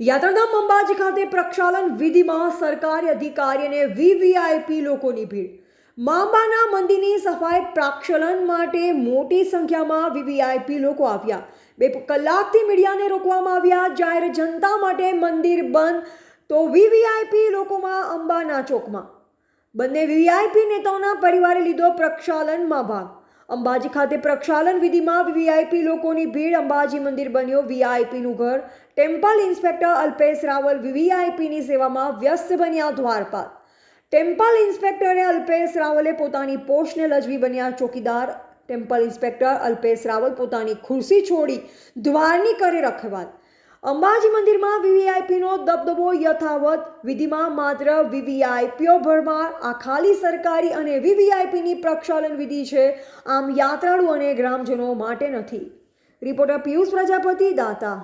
યાત્રાધામ અંબાજી ખાતે પ્રક્ષાલન વિધિમાં સરકારી અધિકારી અને વીવીઆઈપી લોકોની ભીડ. માંબાના મંદિરની સફાઈ પ્રક્ષાલન માટે મોટી સંખ્યામાં વીવીઆઈપી લોકો આવ્યા. બે કલાકથી મીડિયાને રોકવામાં આવ્યા. જાહેર જનતા માટે મંદિર બંધ, તો વીવીઆઈપી લોકોમાં અંબાના ચોકમાં. બંને વીવીઆઈપી નેતાઓના પરિવારે લીધો પ્રક્ષાલનમાં ભાગ. અંબાજી ખાતે પ્રક્ષાલન વિધિમાં વીઆઈપી લોકોની ભીડ અંબાજી મંદિર બન્યો. વીઆઈપીનું ઘર ટેમ્પલ ઇન્સ્પેક્ટર અલ્પેશ રાવલ વીવીઆઈપીની સેવામાં વ્યસ્ત બન્યા દ્વારપાલ. ટેમ્પલ ઇન્સ્પેક્ટરે અલ્પેશ રાવલે પોતાની પોસ્ટને લજવી બન્યા ચોકીદાર. ટેમ્પલ ઇન્સ્પેક્ટર અલ્પેશ રાવલ પોતાની ખુરશી છોડી દ્વારની કરે રખવાલ. અંબાજી મંદિરમાં વીવીઆઈપીનો દબદબો યથાવત, વિધિમાં માત્ર વીવીઆઈપીઓ ભરમાર, આ ખાલી સરકારી અને વીવીઆઈપીની પ્રક્ષાલન વિધિ છે, આમ યાત્રાળુ અને ગ્રામજનો માટે નથી. રિપોર્ટર પિયુષ પ્રજાપતિ, દાતા.